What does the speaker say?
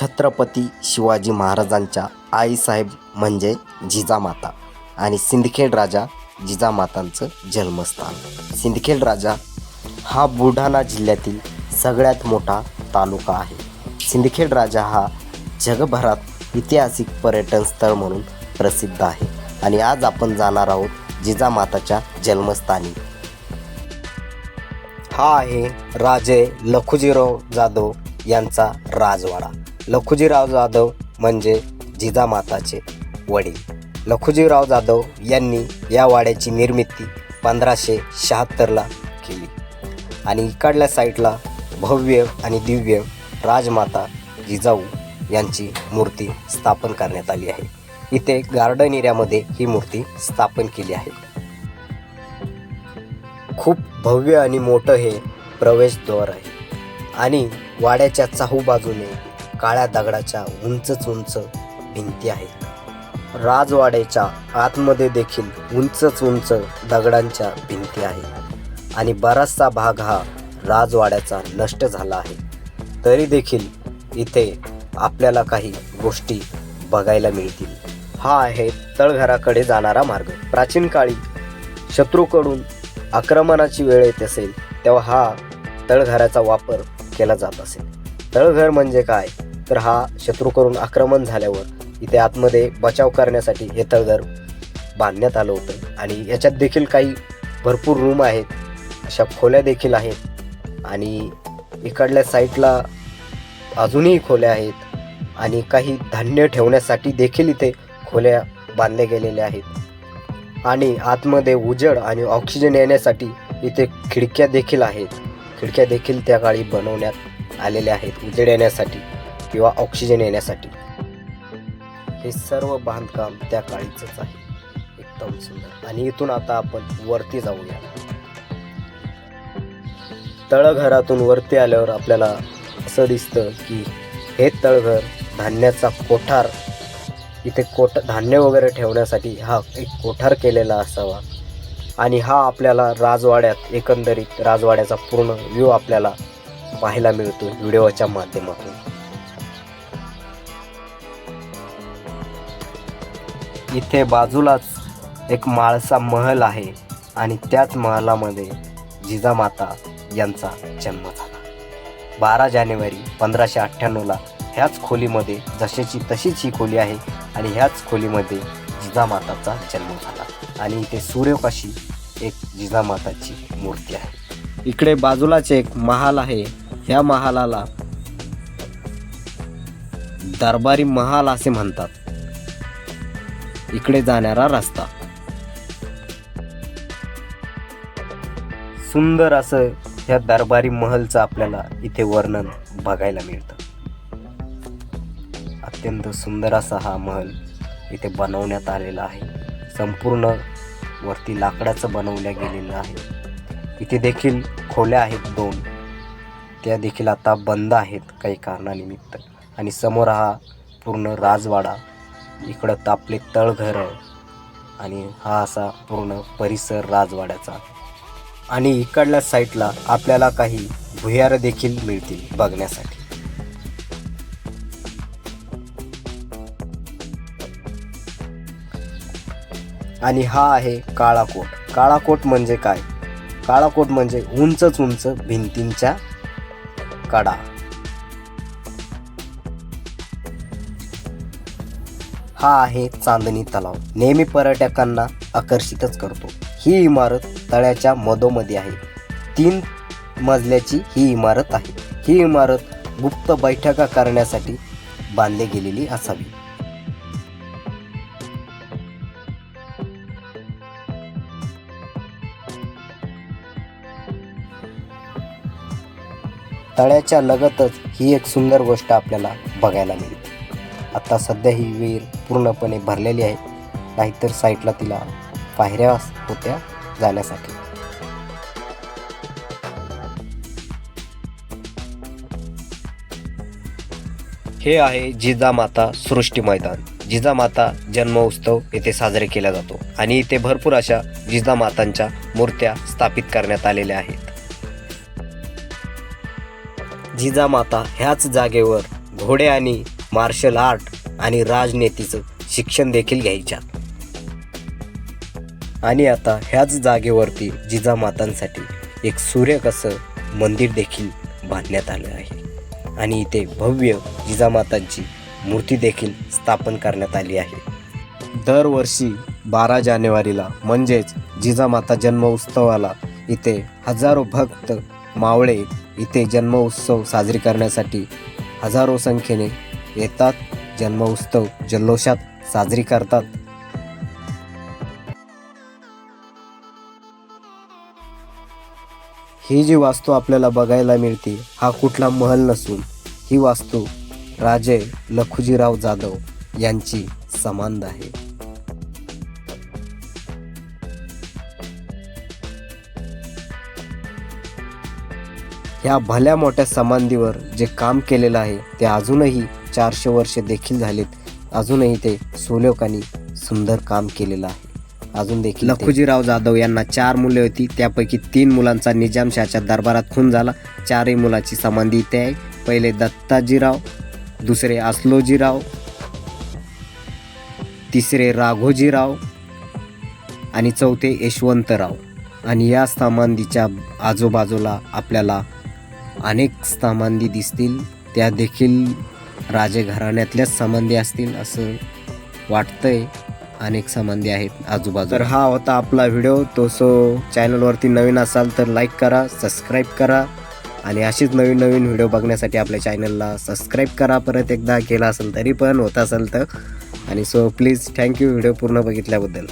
छत्रपती शिवाजी महाराजांच्या आईसाहेब म्हणजे जिजामाता आणि सिंदखेड राजा जिजामातांचं जन्मस्थान. सिंदखेड राजा हा बुलढाणा जिल्ह्यातील सगळ्यात मोठा तालुका आहे. सिंदखेड राजा हा जगभरात ऐतिहासिक पर्यटन स्थळ म्हणून प्रसिद्ध आहे आणि आज आपण जाणार आहोत जिजामाताच्या जन्मस्थानी. हा आहे राजे लखुजीराव जाधव यांचा राजवाडा. लखुजीराव जाधव म्हणजे जिजामाताचे वडील. लखुजीराव जाधव यांनी या वाड्याची निर्मिती पंधराशे शहात्तरला केली. आणि इकडल्या साईडला भव्य आणि दिव्य राजमाता जिजाऊ यांची मूर्ती स्थापन करण्यात आली आहे. इथे गार्डन एरियामध्ये ही मूर्ती स्थापन केली आहे. खूप भव्य आणि मोठं हे प्रवेशद्वार आहे. आणि वाड्याच्या चाहू बाजूने काळ्या दगडाच्या उंचच उंच भिंती आहेत. राजवाड्याच्या आतमध्ये देखील उंचच उंच दगडांच्या भिंती आहेत. आणि बराचसा भाग हा राजवाड्याचा नष्ट झाला आहे. तरी देखील इथे आपल्याला काही गोष्टी बघायला मिळतील. हा आहे तळघराकडे जाणारा मार्ग. प्राचीन काळी शत्रूकडून आक्रमणाची वेळ येत असेल तेव्हा हा तळघराचा वापर केला जात असेल. तळघर म्हणजे काय? तर हा शत्रूकडून आक्रमण झाल्यावर इथे आतमध्ये बचाव करण्यासाठी हे तळघर बांधण्यात आलं होतं. आणि याच्यात देखील काही भरपूर रूम आहेत. अशा खोल्या देखील आहेत. आणि इकडल्या साईडला अजूनही खोल्या आहेत. आणि काही धान्य ठेवण्यासाठी देखील इथे खोल्या बांधल्या गेलेल्या आहेत. आणि आतमध्ये उजड आणि ऑक्सिजन येण्यासाठी इथे खिडक्या देखील आहेत. खिडक्या देखील त्या काळी बनवण्यात आलेल्या आहेत. उजेड येण्यासाठी. किंवा ऑक्सिजन येण्यासाठी. हे सर्व बांधकाम त्या काळीचंच आहे. एकदम सुंदर. आणि इथून आता आपण वरती जाऊया. तळघरातून वरती आल्यावर आपल्याला असं दिसतं की हे तळघर धान्याचा कोठार इथे कोट धान्य वगैरे ठेवण्यासाठी हा एक कोठार केलेला असावा. आणि हा आपल्याला राजवाड्यात एकंदरीत राजवाड्याचा पूर्ण व्ह्यू आपल्याला पाहायला मिळतो. व्हिडिओच्या माध्यमातून. इथे बाजूलाच एक माळसा महल आहे आणि त्याच महालामध्ये जिजामाता यांचा जन्म झाला. बारा जानेवारी पंधराशे अठ्ठ्याण्णवला ह्याच खोलीमध्ये जशाची तशीच ही खोली आहे आणि ह्याच खोलीमध्ये जिजामाताचा जन्म झाला आणि इथे सूर्यकाशी एक जिजामाताची मूर्ती आहे. इकडे बाजूलाच एक महाल आहे. ह्या महालाला दरबारी महाल असे म्हणतात. इकडे जाणारा रस्ता. सुंदर असं ह्या दरबारी महलचं आपल्याला इथे वर्णन बघायला मिळतं. अत्यंत सुंदर असा हा महल इथे बनवण्यात आलेला आहे. संपूर्ण वरती लाकडाचं बनवल्या गेलेलं आहे. इथे देखील खोल्या आहेत दोन. त्या देखील आता बंद आहेत काही कारणानिमित्त. आणि समोर हा पूर्ण राजवाडा इकडं तापले तळघर आणि हा असा पूर्ण परिसर राजवाड्याचा. आणि इकडल्या साईडला आपल्याला काही भुयारं देखील मिळतील बघण्यासाठी. आणि हा आहे काळाकोट. काळाकोट म्हणजे काय? काळाकोट म्हणजे उंचच उंच भिंतींच्या कडा. हा आहे चांदणी तलाव. नेहमी पर्यटकांना आकर्षितच करतो. ही इमारत तळ्याच्या मधोमधी आहे. तीन मजल्याची ही इमारत आहे. ही इमारत गुप्त बैठका करण्यासाठी बांधली गेलेली असावी. तळ्याच्या लगतच ही एक सुंदर गोष्ट आपल्याला बघायला मिळते आता सध्या ही विहीर पूर्णपणे भरलेली आहे. नाहीतर साईडला तिला पायऱ्या होत्या जाण्यासाठी. हे आहे जिजामाता सृष्टी मैदान. जिजामाता जन्मोत्सव येथे साजरे केला जातो आणि इथे भरपूर अशा जिजामातांच्या मूर्त्या स्थापित करण्यात आलेल्या आहेत. जिजामाता ह्याच जागेवर घोडे आणि मार्शल आर्ट आणि राजनीतीचं शिक्षण देखील घ्यायच्या आणि आता ह्याच जागेवरती जिजामातांसाठी एक सूर्यकसं मंदिर देखील बांधण्यात आलं आहे. आणि इथे भव्य जिजामातांची मूर्ती देखील स्थापन करण्यात आली आहे. दरवर्षी बारा जानेवारीला म्हणजेच जिजामाता जन्म उत्सवाला इथे हजारो भक्त मावळे इथे जन्मोत्सव साजरी करण्यासाठी हजारो संख्येने येतात जन्मोत्सव जल्लोषात साजरी करतात. ही जी वास्तू आपल्याला बघायला मिळते हा कुठला महल नसून ही वास्तू राजे लखुजीराव जाधव यांची समांध आहे. ह्या भल्या मोठ्या समाधीवर जे काम केलेलं आहे ते अजूनही चारशे वर्ष देखील झालेत. अजूनही ते सुलोकांनी सुंदर काम केलेलं आहे. अजून देखील लखुजीराव जाधव यांना चार मुले होती. त्यापैकी तीन मुलांचा निजामशाच्या दरबारात खून झाला. चारही मुलाची समाधी इथे आहे. पहिले दत्ताजीराव दुसरे अस्लोजीराव तिसरे राघोजीराव आणि चौथे यशवंतराव. आणि या समाधीच्या आजूबाजूला आपल्याला अनेक सामानदी दिसतील त्या देखील राजघराण्यातल्याच सामानदी असतील असं वाटतंय. अनेक सामानदी आहेत आजूबाजू तर हा होता आपला व्हिडिओ. तो सो चॅनलवरती नवीन असाल तर लाईक करा सबस्क्राईब करा आणि अशीच नवीन नवीन व्हिडिओ बघण्यासाठी आपल्या चॅनलला सबस्क्राईब करा. परत एकदा केला असेल तरी पण होत असेल तर. आणि सो प्लीज थँक्यू. व्हिडिओ पूर्ण बघितल्याबद्दल.